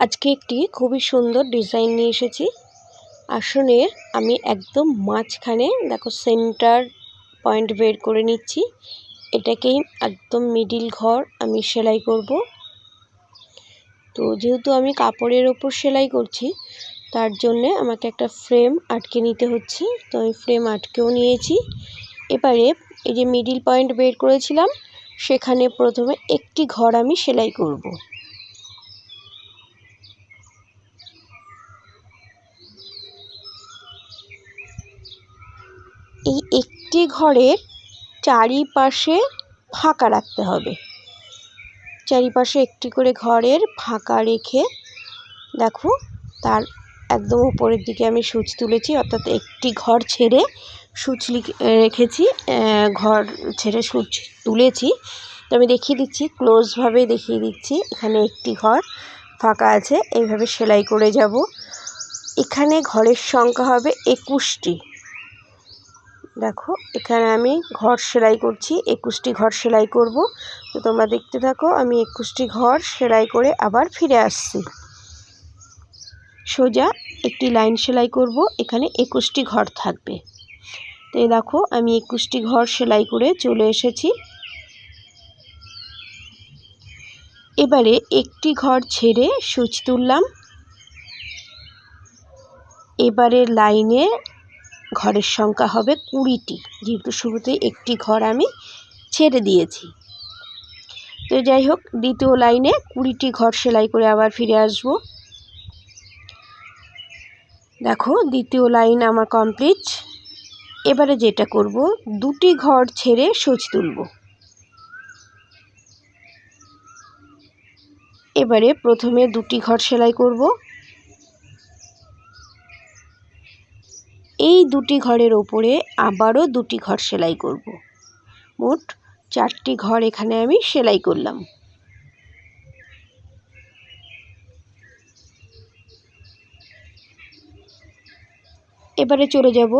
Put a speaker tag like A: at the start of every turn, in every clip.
A: আজকে একটি খুবই সুন্দর ডিজাইন নিয়ে এসেছি। আসনের আমি একদম মাঝখানে, দেখো সেন্টার পয়েন্ট বের করে নিচ্ছি। এটাকেই একদম মিডিল ঘর আমি সেলাই করব। তো যেহেতু আমি কাপড়ের ওপর সেলাই করছি, তার জন্যে আমাকে একটা ফ্রেম আটকে নিতে হচ্ছে। তো আমি ফ্রেম আটকেও নিয়েছি। এবারে এই যে মিডিল পয়েন্ট বের করেছিলাম, সেখানে প্রথমে একটি ঘর আমি সেলাই করব এই একটি ঘরের চারিপাশে ফাঁকা রাখতে হবে। চারিপাশে একটি করে ঘরের ফাঁকা রেখে, দেখো, তার একদম উপরের দিকে আমি সুচ তুলেছি, অর্থাৎ একটি ঘর ছেড়ে সুচ রেখেছি ঘর ছেড়ে সুচ তুলেছি। তো আমি দেখিয়ে দিচ্ছি ক্লোজভাবে দেখিয়ে দিচ্ছি, এখানে একটি ঘর ফাঁকা আছে, এইভাবে সেলাই করে যাব। এখানে ঘরের সংখ্যা হবে একুশটি। দেখো, এখানে আমি ঘর সেলাই করছি, একুশটি ঘর সেলাই করব। তো তোমরা দেখতে থাকো, আমি একুশটি ঘর সেলাই করে আবার ফিরে আসছি। সোজা একটি লাইন সেলাই করব, এখানে একুশটি ঘর থাকবে। তো এই দেখো, আমি একুশটি ঘর সেলাই করে চলে এসেছি। এবারে একটি ঘর ছেড়ে সুচ তুললাম। এবারে লাইনে ঘরের সংখ্যা হবে কুড়িটি। যেহেতু শুরুতে একটি ঘর আমি ছেড়ে দিয়েছি। তো যাই হোক, দ্বিতীয় লাইনে কুড়িটি ঘর সেলাই করে আবার ফিরে আসব। দেখো, দ্বিতীয় লাইন আমার কমপ্লিট। এবারে যেটা করব, দুটি ঘর ছেড়ে সুচ তুলব। এবারে প্রথমে দুটি ঘর সেলাই করব। এই দুটি ঘরের ওপরে আবারও দুটি ঘর সেলাই করব। মোট চারটি ঘর এখানে আমি সেলাই করলাম। এবারে চলে যাব।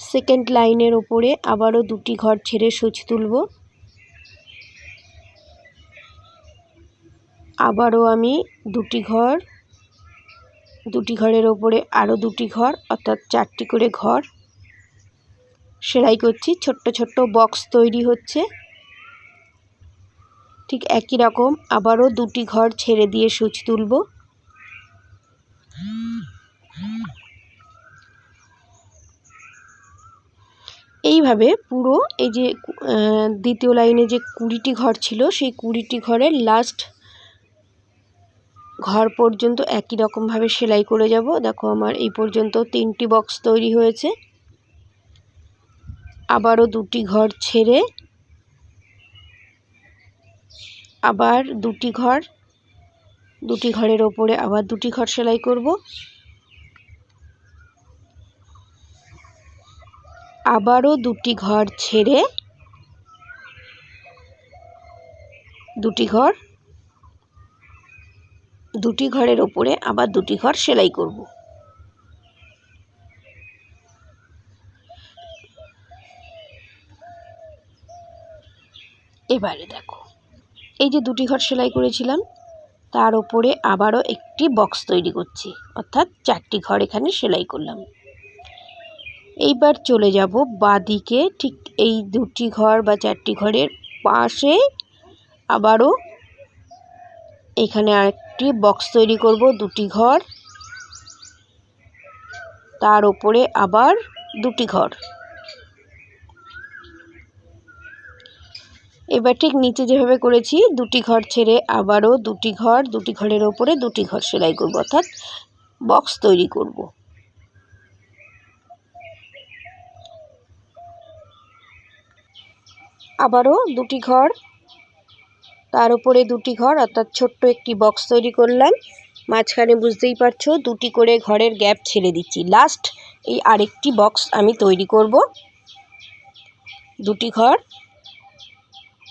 A: সেকেন্ড লাইনের ওপরে আবারও দুটি ঘর ছেড়ে সুচ তুলব। আবারও আমি দুটি ঘর দুটি ঘরের ওপরে আরও দুটি ঘর, অর্থাৎ চারটি করে ঘর। সেলাই করছি, ছোট্ট ছোট্ট বক্স তৈরি হচ্ছে। ঠিক একই রকম আবারও দুটি ঘর ছেড়ে দিয়ে সুচ তুলব। এইভাবে পুরো এই যে দ্বিতীয় লাইনে যে কুড়িটি ঘর ছিল, সেই কুড়িটি ঘরের লাস্ট ঘর পর্যন্ত একই রকমভাবে সেলাই করে যাব। দেখো আমার এই পর্যন্ত তিনটি বক্স তৈরি হয়েছে। আবারও দুটি ঘর ছেড়ে আবার দুটি ঘর, দুটি ঘরের ওপরে আবার দুটি ঘর সেলাই করব। আবারও দুটি ঘর ছেড়ে দুটি ঘর দুটি ঘরের ওপরে আবার দুটি ঘর সেলাই করব। এবারে দেখো, এই যে দুটি ঘর সেলাই করেছিলাম, তার ওপরে আবারও একটি বক্স তৈরি করছি, অর্থাৎ চারটি ঘর এখানে সেলাই করলাম। এইবার চলে যাব বাদিকে, ঠিক এই দুটি ঘর বা চারটি ঘরের পাশে আবারও এখানে আরেকটি বক্স তৈরি করব, দুটি ঘর। তার ওপরে আবার দুটি ঘর। এবার ঠিক নিচে যেভাবে করেছি, দুটি ঘর ছেড়ে আবারও দুটি ঘর, দুটি ঘরের ওপরে দুটি ঘর সেলাই করব, অর্থাৎ বক্স তৈরি করব। আবারও দুটি ঘর তার উপরে দুটি ঘর, অর্থাৎ ছোট্ট একটি বক্স তৈরি করলাম। মাঝখানে বুঝতেই পারছ, দুটি করে ঘরের গ্যাপ ছেড়ে দিচ্ছি। লাস্ট এই আরেকটি বক্স আমি তৈরি করব। দুটি ঘর,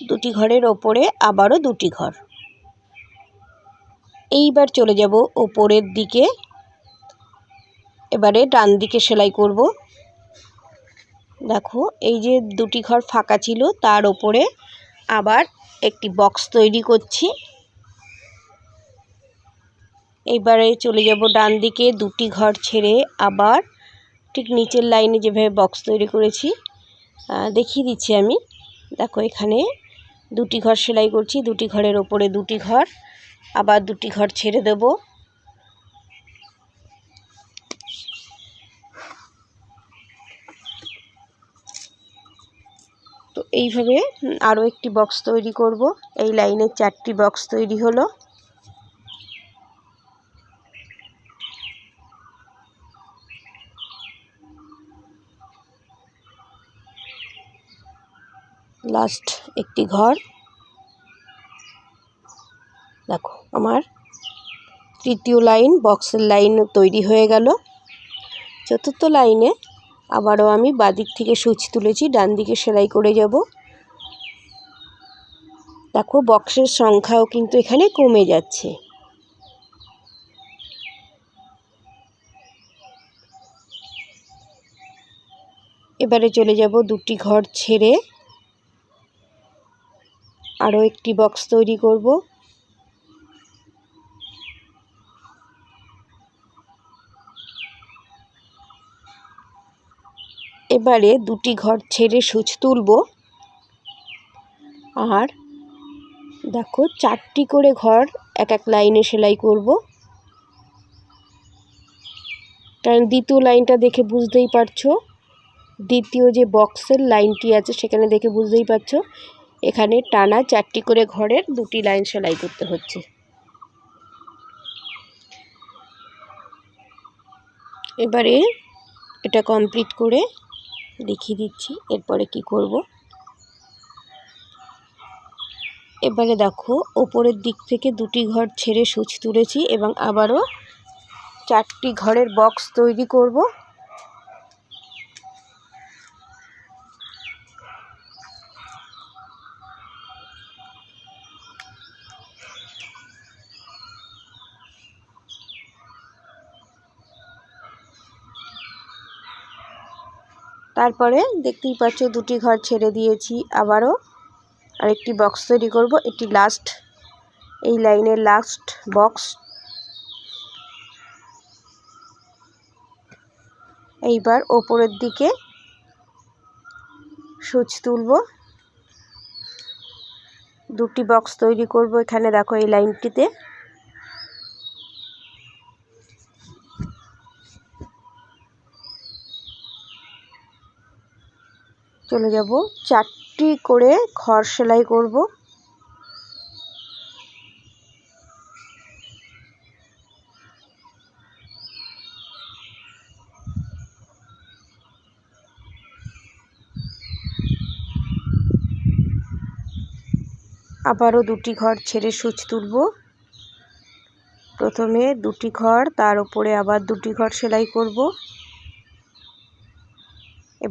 A: দুটি ঘরের ওপরে আবারও দুটি ঘর। এইবার চলে যাব ওপরের দিকে। এবারে ডান দিকে সেলাই করব। দেখো, এই যে দুটি ঘর ফাঁকা ছিল, তার ওপরে আবার একটি বক্স তৈরি করছি। এবারে চলে যাব ডান দিকে, দুটি ঘর ছেড়ে আবার ঠিক নিচের লাইনে যেভাবে বক্স তৈরি করেছি দেখিয়ে দিচ্ছি আমি। দেখো এখানে দুটি ঘর সেলাই করছি, দুটি ঘরের ওপরে দুটি ঘর, আবার দুটি ঘর ছেড়ে দেব তো এইভাবে আরও একটি বক্স তৈরি করব। এই লাইনের চারটি বক্স তৈরি হলো। লাস্ট একটি ঘর। দেখো, আমার তৃতীয় লাইন বক্সের লাইন তৈরি হয়ে গেল। চতুর্থ লাইনে আবারও আমি বাদিক থেকে সুচ তুলেছি, ডান দিকে সেলাই করে যাব। দেখো, বক্সের সংখ্যাও কিন্তু এখানে কমে যাচ্ছে। এবারে চলে যাব দুটি ঘর ছেড়ে। আরও একটি বক্স তৈরি করব। এবারে দুটি ঘর ছেড়ে সুচ তুলব। আর দেখো, চারটি করে ঘর এক এক লাইনে সেলাই করব। কারণ দ্বিতীয় লাইনটা দেখে বুঝতেই পারছ, দ্বিতীয় যে বক্সের লাইনটি আছে সেখানে দেখে বুঝতেই পারছ, এখানে টানা চারটি করে ঘরের দুটি লাইন সেলাই করতে হচ্ছে। এবারে এটা কমপ্লিট করে দেখিয়ে দিচ্ছি। এরপরে কি করব? এবারে দেখো, ওপরের দিক থেকে দুটি ঘর ছেড়ে সুচ তুলেছি এবং আবারও চারটি ঘরের বক্স তৈরি করব। তারপরে দেখতেই পাচ্ছ দুটি ঘর ছেড়ে দিয়েছি, আবারও আরেকটি বক্স তৈরি করব এটি লাস্ট এই লাইনের লাস্ট বক্স এইবার ওপরের দিকে সুচ তুলব। দুটি বক্স তৈরি করব এখানে, দেখো এই লাইনটিতে। চলে যাব। চারটি করে খড় সেলাই করব। আবারও দুটি ঘর ছেড়ে সুচ তুলব। প্রথমে দুটি ঘর, তার উপরে আবার দুটি ঘর সেলাই করব।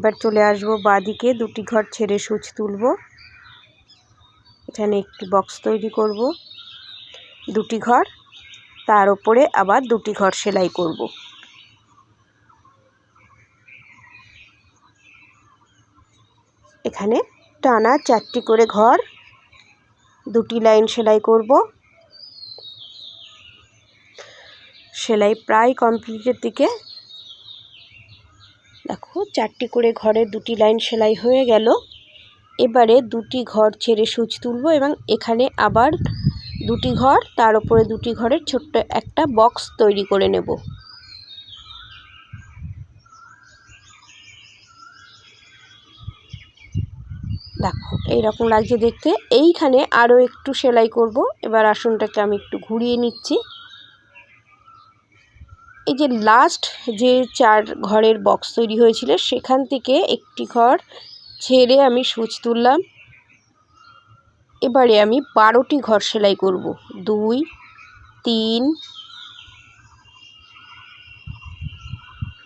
A: এবার চলে আসব বাদিকে। দুটি ঘর ছেড়ে সুচ তুলব। এখানে একটি বক্স তৈরি করব। দুটি ঘর, তার ওপরে আবার দুটি ঘর সেলাই করব। এখানে টানা চারটি করে ঘর, দুটি লাইন সেলাই করব। সেলাই প্রায় কমপ্লিটের দিকে দেখো, চারটি করে ঘরে দুটি লাইন সেলাই হয়ে গেল। এবারে দুটি ঘর ছেড়ে সুচ তুলব এবং এখানে আবার দুটি ঘর, তার উপরে দুটি ঘরের ছোট্ট একটা বক্স তৈরি করে নেব। দেখো, এইরকম লাগছে দেখতে। এইখানে আরও একটু সেলাই করব। এবার আসনটাকে আমি একটু ঘুরিয়ে নিচ্ছি। এই যে লাস্ট যে চার ঘরের বক্স তৈরি হয়েছিল, সেখান থেকে একটি ঘর ছেড়ে আমি সুচ তুললাম। এবারে আমি বারোটি ঘর সেলাই করব। দুই, তিন,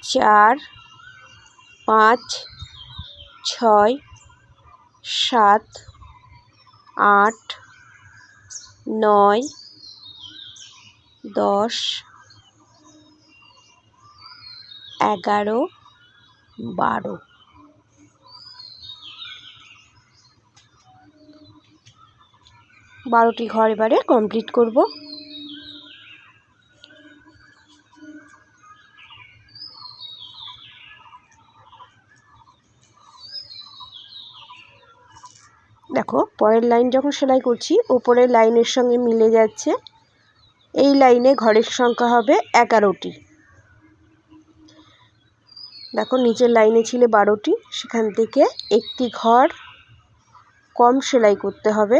A: চার, পাঁচ, ছয়, সাত, আট, নয়, দশ এগারো, বারো। বারোটি ঘর এবারে কমপ্লিট করব। দেখো, পরের লাইন যখন সেলাই করছি, ওপরের লাইনের সঙ্গে মিলে যাচ্ছে। এই লাইনে ঘরের সংখ্যা হবে এগারোটি। দেখো নিচের লাইনে ছিল বারোটি, সেখান থেকে একটি ঘর কম সেলাই করতে হবে।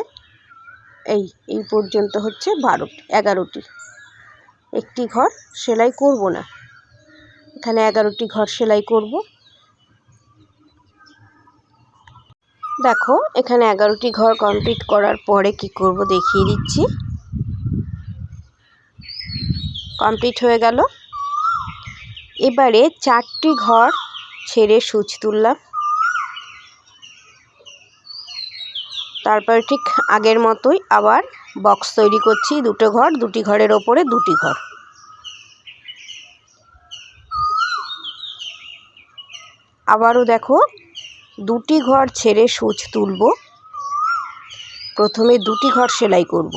A: এই এই পর্যন্ত হচ্ছে বারোটি, এগারোটি। একটি ঘর সেলাই করব না। এখানে এগারোটি ঘর সেলাই করব। দেখো, এখানে এগারোটি ঘর কমপ্লিট করার পরে কি করব দেখিয়ে দিচ্ছি। কমপ্লিট হয়ে গেল। এবারে চারটি ঘর ছেড়ে সুচ তুললাম। তারপরে ঠিক আগের মতোই আবার বক্স তৈরি করছি, দুটো ঘর, দুটি ঘরের ওপরে দুটি ঘর। আবারও দেখো, দুটি ঘর ছেড়ে সুচ তুলব। প্রথমে দুটি ঘর সেলাই করব।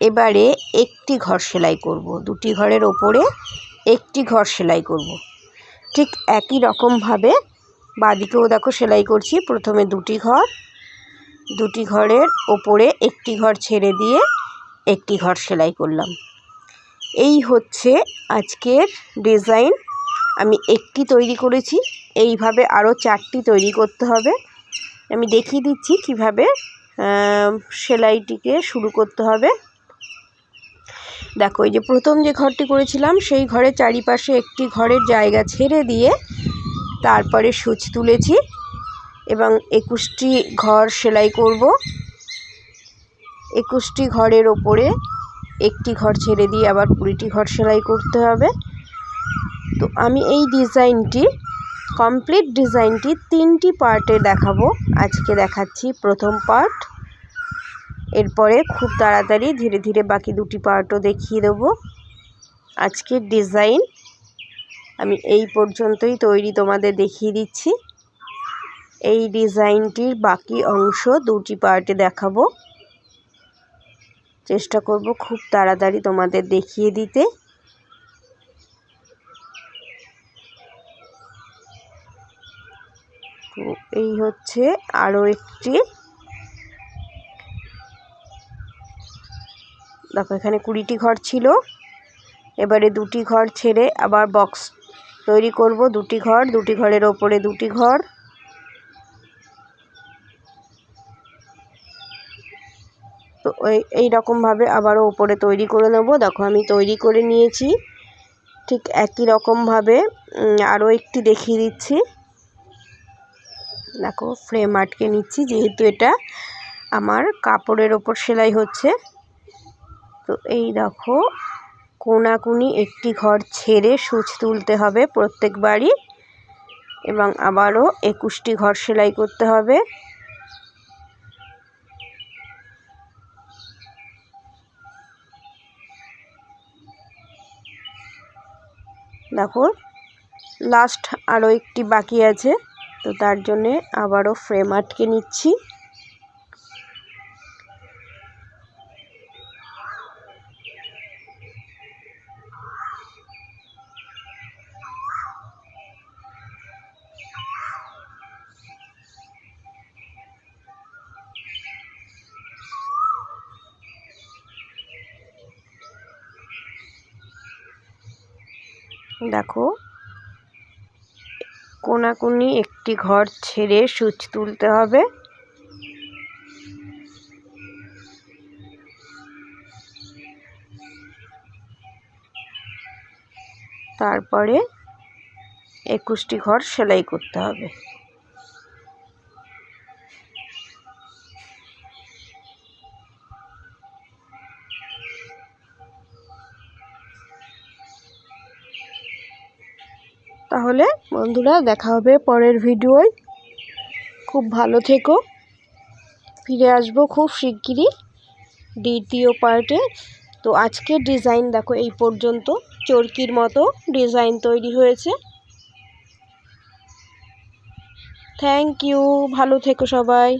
A: এবারে একটি ঘর সেলাই করব। দুটি ঘরের ওপরে একটি ঘর সেলাই করব। ঠিক একই রকমভাবে বাদিকেও দেখো সেলাই করছি। প্রথমে দুটি ঘর, দুটি ঘরের ওপরে একটি ঘর ছেড়ে দিয়ে একটি ঘর সেলাই করলাম। এই হচ্ছে আজকের ডিজাইন। আমি একটি তৈরি করেছি। এইভাবে আরও চারটি তৈরি করতে হবে। আমি দেখিয়ে দিচ্ছি কীভাবে সেলাইটিকে শুরু করতে হবে। দেখো, এই যে প্রথম যে ঘরটি করেছিলাম, সেই ঘরের চারিপাশে একটি ঘরের জায়গা ছেড়ে দিয়ে তারপরে সুচ তুলেছি এবং একুশটি ঘর সেলাই করব। একুশটি ঘরের ওপরে একটি ঘর ছেড়ে দিয়ে আবার কুড়িটি ঘর সেলাই করতে হবে। তো আমি এই ডিজাইনটি, কমপ্লিট ডিজাইনটি তিনটি পার্টে দেখাবো। আজকে দেখাচ্ছি প্রথম পার্ট। এরপরে খুব তাড়াতাড়ি ধীরে ধীরে বাকি দুটি পার্টও দেখিয়ে দেবো। আজকের ডিজাইন আমি এই পর্যন্তই তৈরি তোমাদের দেখিয়ে দিচ্ছি। এই ডিজাইনটির বাকি অংশ দুটি পার্টে দেখাবো। চেষ্টা করব খুব তাড়াতাড়ি তোমাদের দেখিয়ে দিতে। তো এই হচ্ছে আরও একটি দেখো, এখানে কুড়িটি ঘর ছিল। এবারে দুটি ঘর ছেড়ে আবার বক্স তৈরি করব। দুটি ঘর, দুটি ঘরের ওপরে দুটি ঘর। তো এই রকমভাবে আবারও ওপরে তৈরি করে নেব। দেখো, আমি তৈরি করে নিয়েছি। ঠিক একই রকমভাবে আরও একটি দেখিয়ে দিচ্ছি। দেখো ফ্রেম আটকে নিচ্ছি, যেহেতু এটা আমার কাপড়ের ওপর সেলাই হচ্ছে। তো এই দেখো, কোনাকুনি একটি ঘর ছেড়ে সুচ তুলতে হবে প্রত্যেকবারই এবং আবারও একুশটি ঘর সেলাই করতে হবে। দেখো লাস্ট আরও একটি বাকি আছে, তো তার জন্যে আবারও ফ্রেম আটকে নিচ্ছি। দেখো। কোনাকুনি একটি ঘর ছেড়ে সুচ তুলতে হবে। তারপরে একুশটি ঘর সেলাই করতে হবে। তাহলে বন্ধুরা দেখা হবে পরের ভিডিওয়। খুব ভালো থেকো। ফিরে আসব খুব শিগগিরই দ্বিতীয় পার্টে। তো আজকের ডিজাইন দেখো এই পর্যন্ত। চরকির মতো ডিজাইন তৈরি হয়েছে। Thank you. ভালো থেকো সবাই।